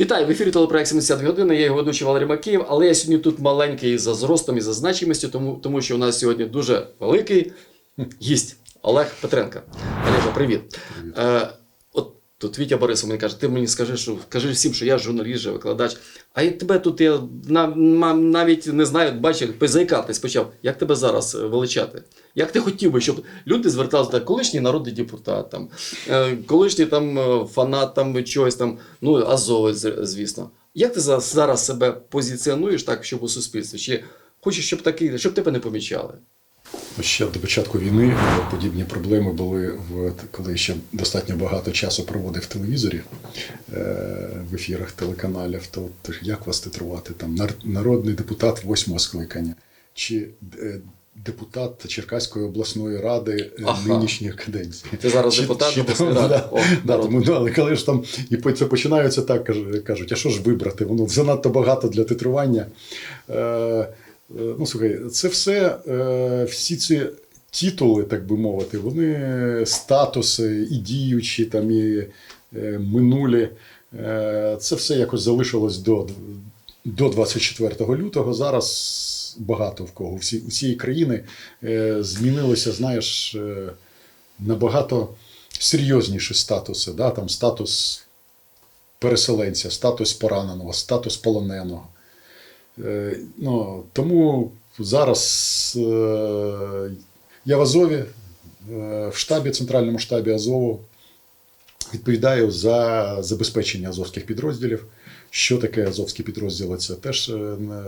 Вітаю в ефірі телепроект 70 години. Я його ведучий Валерій Макеєв, але я сьогодні тут маленький за зростом і за значимістю, тому, тому що у нас сьогодні дуже великий гість Олег Петренко. Олеже, привіт. Е, от тут Вітя Борисов мені каже, ти мені скажи, що кажи всім, що я журналіст, же, викладач. А я тебе тут я на, на- навіть не знаю, бачив, заїкатись почав. Як тебе зараз е, величати? Як ти хотів би, щоб люди зверталися до колишній народний депутат, там, е, колишній там е, фанат там чогось там, ну Азови, з- звісно. Як ти зараз себе позиціонуєш так, щоб у суспільстві? Чи хочеш, щоб такий, щоб тебе не помічали? Ще до початку війни е, подібні проблеми були коли ще достатньо багато часу проводив в телевізорі е, в ефірах телеканалів. То, як вас титрувати там нар- народний депутат восьмого скликання чи е, депутат Черкаської обласної ради Ага. нинішньої каденції? Ти зараз Чи- депутат чи обласної ради. да, О, да, тому, ну, але коли ж там і це починаються так, кажуть, а що ж вибрати? Воно занадто багато для титрування. Е, ну, слухай, це все, е, всі ці титули, так би мовити, вони статуси і діючі, там, і е, минулі. Е, це все якось залишилось до, до 24 лютого. Зараз багато в кого. Всі, усієї країни е, змінилися, знаєш, е, набагато серйозніші статуси. Да? Там статус переселенця, статус пораненого, статус полоненого. Е, ну, тому зараз е, я в Азові, е, в штабі, центральному штабі Азову відповідаю за забезпечення азовських підрозділів. Що таке азовські підрозділи? Це теж не,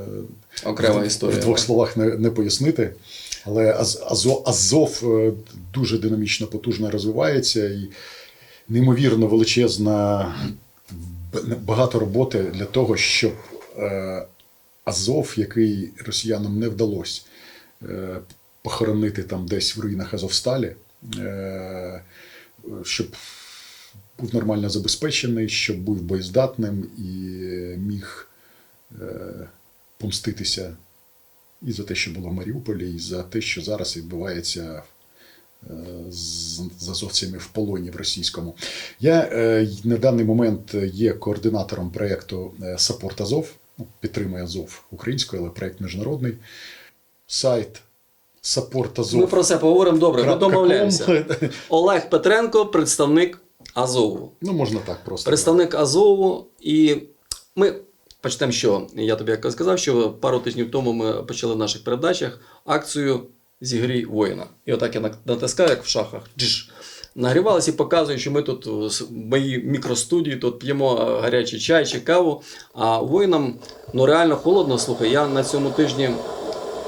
Окрема в- історія. В двох словах не, не пояснити. Але Аз- Азо, Азов е, дуже динамічно, потужно розвивається і неймовірно величезна багато роботи для того, щоб Азов, який росіянам не вдалося е, похоронити там десь в руїнах Азовсталі, е, щоб був нормально забезпечений, щоб був боєздатним і міг е, помститися і за те, що було в Маріуполі, і за те, що зараз відбувається з, азовцями в полоні в російському. Я на даний момент є координатором проєкту Саппорт Азов, підтримує Азов українською, але проєкт міжнародний. Сайт Саппорт Азов. Ми про це поговоримо добре, ми домовляємося. Олег Петренко, представник Азову. Ну, можна так просто. Представник Азову, і ми почнемо що. Я тобі як сказав, що пару тижнів тому ми почали в наших передачах акцію Зігрій воїна. І отак я натискаю, як в шахах. Джиш. Нагрівалися і показую, що ми тут с- моїй мікростудії тут п'ємо е, гарячий чай чи каву. А воїнам ну реально холодно. Слухай, я на цьому тижні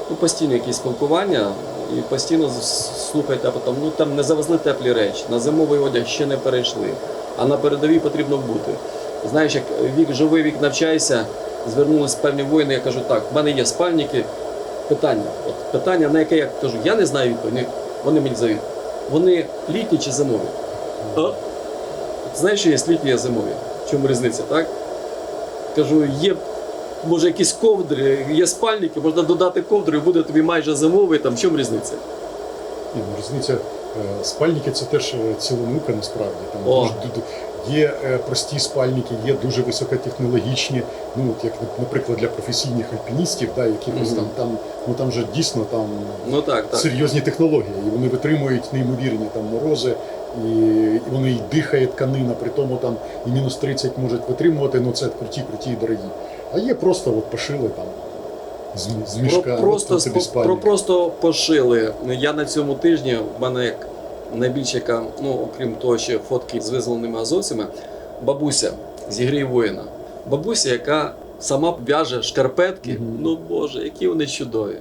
ну, постійно якісь спілкування і постійно слухайте, а ну там не завезли теплі речі, на зимовий одяг ще не перейшли, а на передовій потрібно бути. Знаєш, як вік живий, вік навчайся, звернулись певні воїни, я кажу, так, в мене є спальники. Питання. От питання, на яке я кажу, я не знаю відповіді, вони мені зають. Вони літні чи зимові? А? Знаєш, що є літні, є зимові? В чому різниця, так? Кажу, є може якісь ковдри, є спальники, можна додати ковдри і буде тобі майже зимовий, там в чому різниця? Ні, ну, різниця, е, спальники це теж е, ціла наука насправді. Там О. дуже, ду- ду- є е, прості спальники, є дуже високотехнологічні. Ну, от як, наприклад, для професійних альпіністів, да, якихось Мгм. там, там, ну там же дійсно там Ну так, так. серйозні технології, і вони витримують неймовірні там морози, і, вони і дихає тканина, при тому там і мінус 30 можуть витримувати, ну це круті, круті і дорогі. А є просто от пошили там з, з мішка. Про, просто, тобі про просто пошили. Я на цьому тижні, в мене як найбільше, яка, ну, окрім того, що фотки з визволеними азовцями, бабуся зігрій воїна. Бабуся, яка сама в'яже шкарпетки. Мгм. Ну Боже, які вони чудові.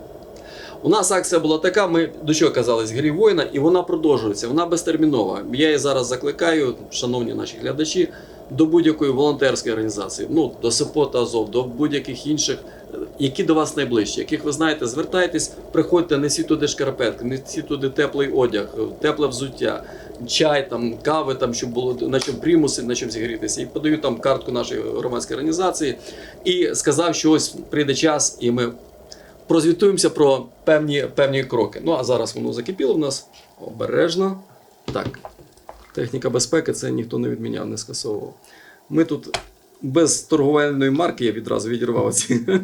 У нас акція була така, ми до чого казали, «Грі воїна, і вона продовжується, вона безтермінова. Я її зараз закликаю, шановні наші глядачі, до будь-якої волонтерської організації, ну до СПОТ Азов, до будь-яких інших, е, які до вас найближчі, яких ви знаєте, звертайтесь, приходьте, несіть туди шкарпетки, несіть туди теплий одяг, е, тепле взуття, чай, там, кави, там, щоб було на чому примуси, на чому зігрітися. І подаю там картку нашої громадської організації і сказав, що ось прийде час, і ми прозвітуємося про певні, певні кроки. Ну а зараз воно закипіло в нас обережно. Так, техніка безпеки це ніхто не відміняв, не скасовував. Ми тут без торговельної марки я відразу відірвав ці.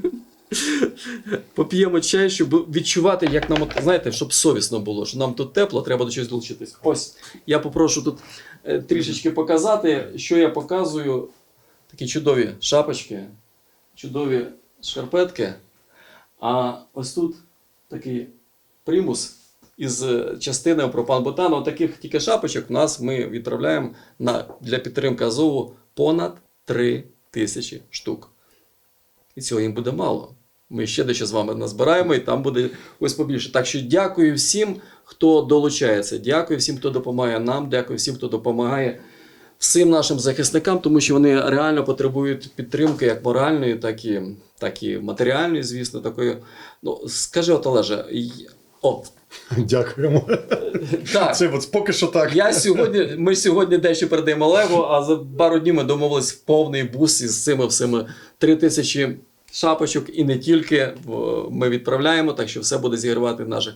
Поп'ємо чай, щоб відчувати, як нам, знаєте, щоб совісно було, що нам тут тепло, треба до чогось долучитись. Ось, я попрошу тут е, трішечки показати, що я показую. Такі чудові шапочки, чудові шкарпетки. А ось тут такий примус із е, частини пропан-бутану. Таких тільки шапочок у нас ми відправляємо на, для підтримки Азову понад 3 тисячі штук. І цього їм буде мало. Ми ще дещо з вами назбираємо, і там буде ось побільше. Так що дякую всім, хто долучається. Дякую всім, хто допомагає нам. Дякую всім, хто допомагає всім нашим захисникам, тому що вони реально потребують підтримки як моральної, так і, так і матеріальної, звісно, такої. Ну, скажи, от, Олеже, й- о, Дякуємо. так. Це от поки що так. Я сьогодні, ми сьогодні дещо передаємо леву, а за пару днів ми домовились в повний бус із цими всіми три тисячі шапочок і не тільки ми відправляємо, так що все буде зігрівати в наших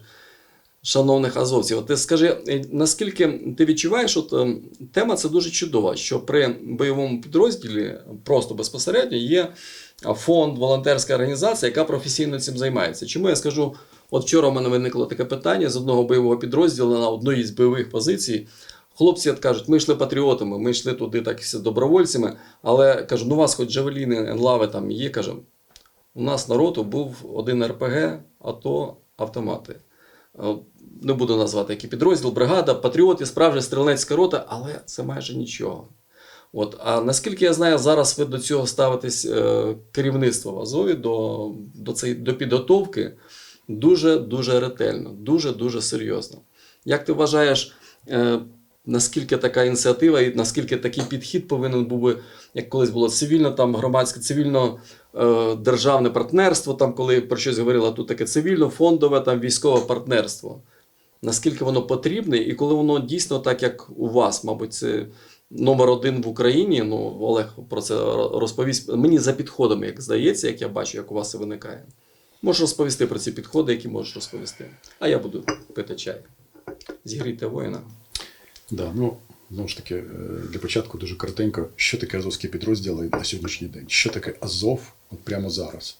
шановних азовців. Ти скажи, е, наскільки ти відчуваєш, от ем, тема це дуже чудова, що при бойовому підрозділі просто безпосередньо є фонд, волонтерська організація, яка професійно цим займається. Чому я скажу? От вчора у мене виникло таке питання з одного бойового підрозділу на одній з бойових позицій. Хлопці от кажуть, ми йшли патріотами, ми йшли туди так всі добровольцями, але кажу, ну у вас хоч джавеліни, енлави там є. Каже, у нас народу був один РПГ, АТО, автомати. Е, Не буду назвати який підрозділ, бригада, патріоти, справжня стрілецька рота, але це майже нічого. От, а наскільки я знаю, зараз ви до цього ставитесь е, керівництво в Азові до, до, цей, до підготовки дуже дуже ретельно, дуже дуже серйозно. Як ти вважаєш, е, наскільки така ініціатива і наскільки такий підхід повинен був би, як колись було цивільно, там громадське, цивільно е, державне партнерство, там коли про щось говорила, тут таке цивільно, фондове, там військове партнерство. Наскільки воно потрібне, і коли воно дійсно так, як у вас, мабуть, це номер один в Україні. Ну, Олег про це розповість. Мені за підходами, як здається, як я бачу, як у вас це виникає. Можеш розповісти про ці підходи, які можеш розповісти. А я буду пити чай. Зігрійте воїна. Да, ну, знову ж таки, е, для початку дуже коротенько, що таке азовські підрозділи на сьогоднішній день? Що таке Азов от прямо зараз?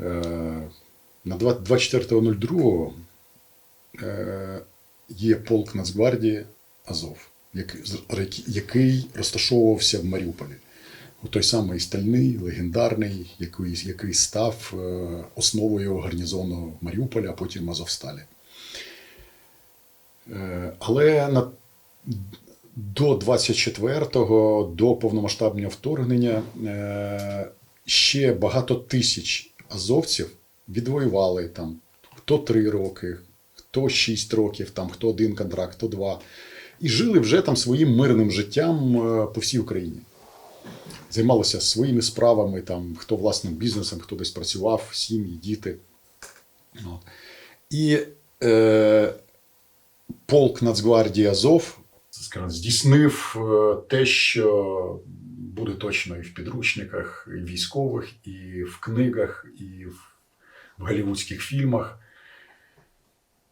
Е, На 24.02 е, є полк Нацгвардії Азов, який, розташовувався в Маріуполі. Той самий стальний, легендарний, який, який став основою гарнізону Маріуполя, а потім Азовсталі. Але на, до 24-го, до повномасштабного вторгнення, е, ще багато тисяч азовців відвоювали там хто 3 роки, хто 6 років, там, хто один контракт, хто два. І жили вже там своїм мирним життям е, по всій Україні. Займалися своїми справами, там, хто власним бізнесом, хто десь працював, сім'ї, діти. От. І е, полк Нацгвардії Азов скажімо, здійснив е, те, що буде точно і в підручниках, і військових, і в книгах, і в, в голівудських фільмах.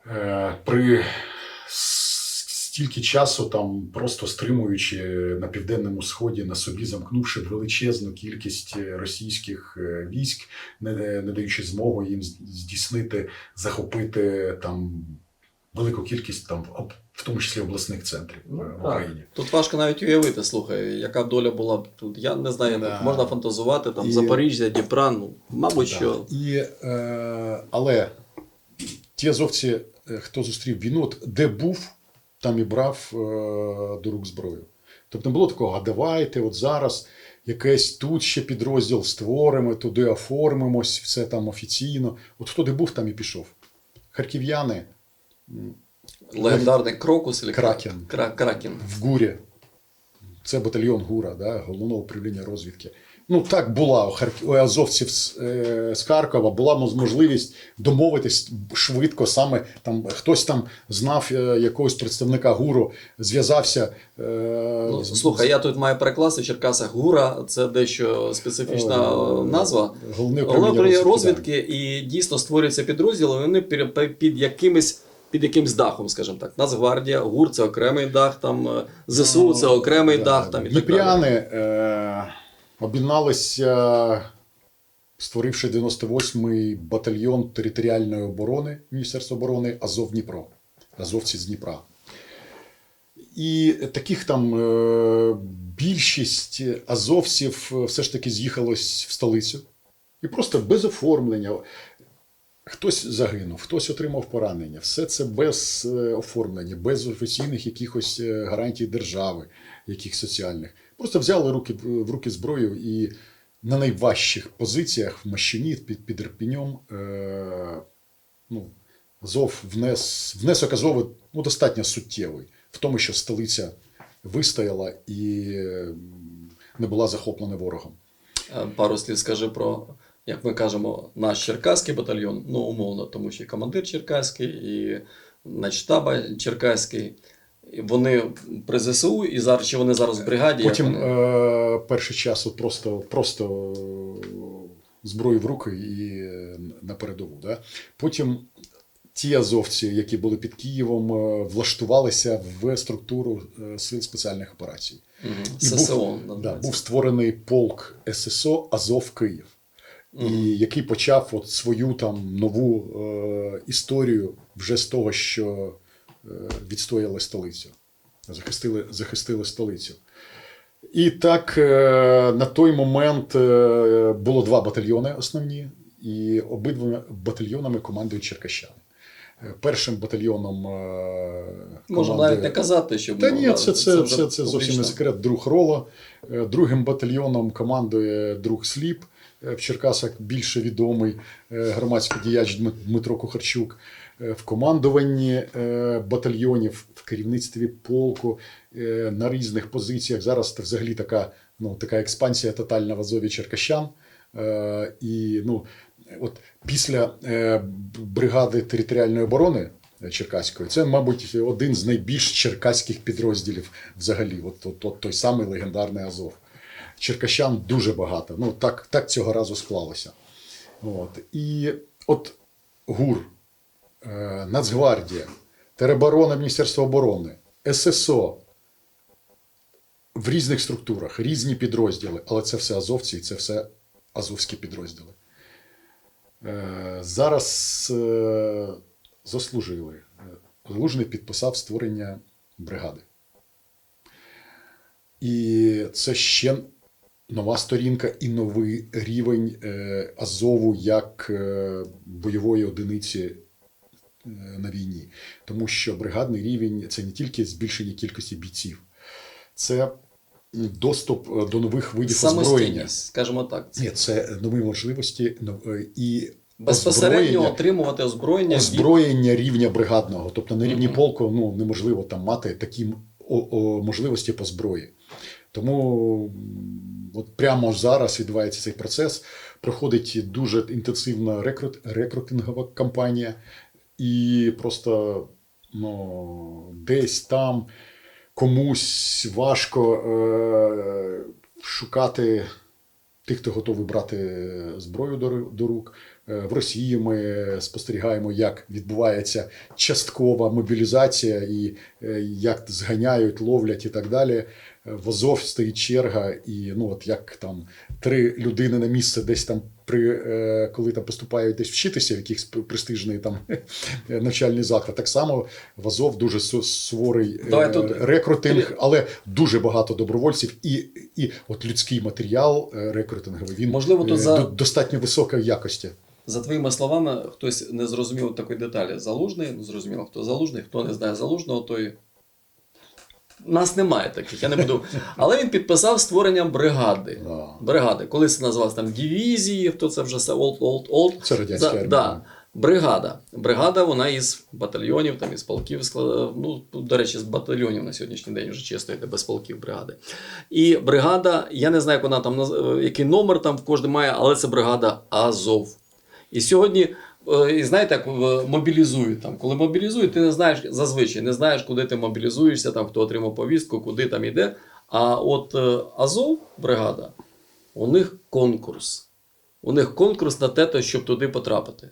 Е, При стільки часу, там, просто стримуючи на південному сході на собі, замкнувши величезну кількість російських е, військ, не, не даючи змогу їм здійснити, захопити там велику кількість там, в тому числі обласних центрів е, в Україні. Тут важко навіть уявити, слухай, яка доля була б тут. Я не знаю, Да. можна фантазувати, там І- Запоріжжя, Дніпра, ну, мабуть, Да. що. І, е, але ті азовці, е, хто зустрів війну, от де був, там і брав е, до рук зброю. Тобто не було такого, а давайте от зараз якийсь тут ще підрозділ створимо, туди оформимось, все там офіційно. От хто де був, там і пішов. Харків'яни Легендарний Крокус или Кракен. Кракен. в ГУРі. Це батальйон ГУРа, да, головного управління розвідки. Ну, так була у, Харк... у азовців з, е, Харкова, була можливість домовитись швидко. Саме там хтось там знав е, якогось представника ГУРу, зв'язався. Е, Ну, слухай, я тут маю перекласти в Черкасах Гура, це дещо специфічна назва. Головне управління розвідки, розвідки і дійсно створюються підрозділи, вони під, якимось. Під якимсь дахом, скажімо так. Нацгвардія, ГУР це окремий дах, там е, ЗСУ це окремий да. дах. Там, і. Дніпряни, е, об'єдналися, створивши 98-й батальйон територіальної оборони Міністерства оборони Азов Дніпро. Азовці з Дніпра. І таких там е, більшість азовців е, все ж таки з'їхалось в столицю. І просто без оформлення. Хтось загинув, хтось отримав поранення. Все це без е, оформлення, без офіційних якихось е, гарантій держави, яких соціальних. Просто взяли руки, в руки зброю і на найважчих позиціях в Мащині під, під Ірпіньом е, ну, Азов внес, внесок Азова ну, достатньо суттєвий в тому, що столиця вистояла і е, не була захоплена ворогом. Е, Пару слів скажи про, як ми кажемо, наш черкаський батальйон, ну умовно, тому що і командир черкаський, і начтаба черкаський. Вони при ЗСУ, і зараз чи вони зараз в бригаді? Потім вони? е, перший час просто, просто зброю в руки і е, на передову. Да? Потім ті азовці, які були під Києвом, е, влаштувалися в структуру е, сил спеціальних операцій. Мгм. і був- ССО. Да, був створений полк ССО Азов Київ, і який почав от свою там нову е, історію вже з того, що е, відстояли столицю, захистили, захистили столицю. І так е, на той момент е, було два батальйони основні, і обидва батальйонами командують черкащани. Е, Першим батальйоном е, Можна навіть не казати, що та ні, да, це, це, це, це зовсім не секрет. Друг Роло. Е, Другим батальйоном командує друг Сліп. Е, В Черкасах більше відомий е, громадський діяч Дмитро Кухарчук. Е, В командуванні батальйонів, в керівництві полку на різних позиціях. Зараз це взагалі така, ну, така експансія тотальна в Азові Черкащан. І ну, от після бригади територіальної оборони Черкаської, це, мабуть, один з найбільш черкаських підрозділів взагалі. От, от, от той самий легендарний Азов. Черкащан дуже багато. Ну, так, так цього разу склалося. От. І от ГУР, е, Нацгвардія, Тероборона Міністерства оборони, ССО в різних структурах, різні підрозділи, але це все азовці і це все азовські підрозділи. Е, Зараз е, заслужили. Залужний підписав створення бригади. І це ще нова сторінка і новий рівень е, Азову як е, бойової одиниці е, на війні. Тому що бригадний рівень це не тільки збільшення кількості бійців, це доступ до нових видів озброєння. Скажімо так. Ні, це нові можливості і Безпосередньо отримувати озброєння. від- озброєння рівня бригадного. Тобто на рівні Мгм. полку ну, неможливо там мати такі о, о, можливості по зброї. Тому от прямо зараз відбувається цей процес. Проходить дуже інтенсивна рекрут, рекрутингова кампанія, і просто ну, десь там комусь важко е, шукати тих, хто готовий брати зброю до, рук. Е, В Росії ми спостерігаємо, як відбувається часткова мобілізація і е, як зганяють, ловлять і так далі. В Азов стоїть черга, і ну от як там три людини на місце десь там при е, коли там поступають десь вчитися в якийсь престижний там навчальний заклад. Так само в Азов дуже суворий е, Давай тут- рекрутинг, але дуже багато добровольців, і, і от людський матеріал е, рекрутинговий він Можливо, тут за- достатньо високої якості. За твоїми словами, хтось не зрозумів такої деталі. Залужний, ну зрозуміло, хто залужний, хто не знає залужного, той. Нас немає таких, я не буду. Але він підписав створення бригади. Бригади. Колись це називалось там дивізії, хто це вже все old, old, old. Це радянська армія. Да. Бригада. Бригада, вона із батальйонів, там із полків. Ну, до речі, з батальйонів на сьогоднішній день вже чисто йде без полків бригади. І бригада, я не знаю, як вона там е, який номер там в кожній має, але це бригада Азов. І сьогодні, і знаєте, як е, мобілізують там. Коли мобілізують, ти не знаєш зазвичай, не знаєш, куди ти мобілізуєшся, там хто отримав повістку, куди там іде. А от е, Азов, бригада, у них конкурс. У них конкурс на те, щоб туди потрапити.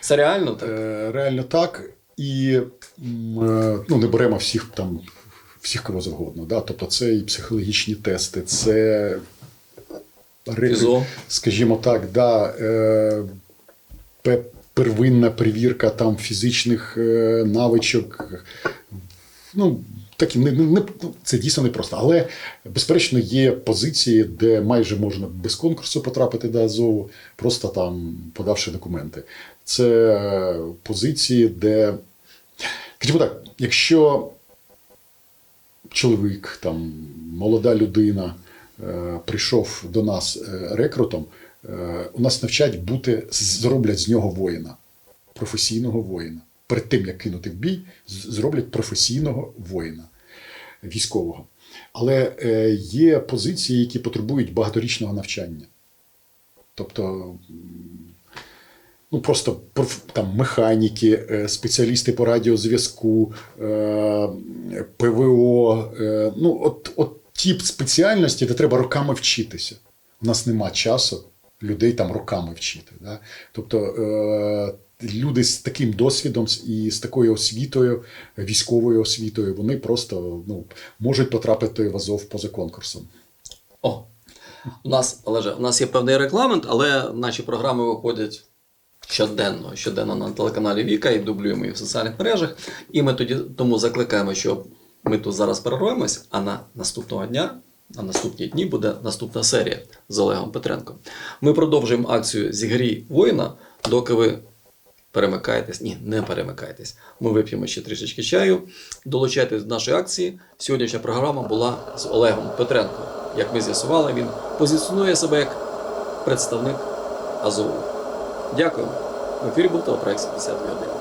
Це реально так? Е, Реально так. І е, ну, не беремо всіх там всіх кого завгодно. Да? Тобто це і психологічні тести, це Фізо. скажімо так, да, е, первинна перевірка там фізичних е, навичок. Ну, такі, не, не, не- це дійсно непросто. Але, безперечно, є позиції, де майже можна без конкурсу потрапити до Азову, просто там подавши документи. Це позиції, де, скажімо так, якщо чоловік, там, молода людина прийшов до нас е, рекрутом, е, у нас навчать бути, зроблять з нього воїна, професійного воїна. Перед тим, як кинути в бій, зроблять професійного воїна, військового. Але е, є позиції, які потребують багаторічного навчання. Тобто, ну просто там механіки, е, спеціалісти по радіозв'язку, е, ПВО. е, Ну, от, от ті спеціальності, де треба роками вчитися. У нас нема часу людей там роками вчити. Да? Тобто е, люди з таким досвідом і з такою освітою, військовою освітою, вони просто ну, можуть потрапити в Азов поза конкурсом. О, у нас, Олеже, у нас є певний регламент, але наші програми виходять щоденно, щоденно на телеканалі Віка і дублюємо їх в соціальних мережах. І ми тоді тому закликаємо, що ми тут зараз перервемось, а на наступного дня, на наступні дні буде наступна серія з Олегом Петренком. Ми продовжуємо акцію Зігрій воїна, доки ви перемикаєтесь. Ні, не перемикайтесь. Ми вип'ємо ще трішечки чаю. Долучайтесь до нашої акції. Сьогоднішня програма була з Олегом Петренком. Як ми з'ясували, він позиціонує себе як представник Азову. Дякую. В ефірі був телепроект 70 годин.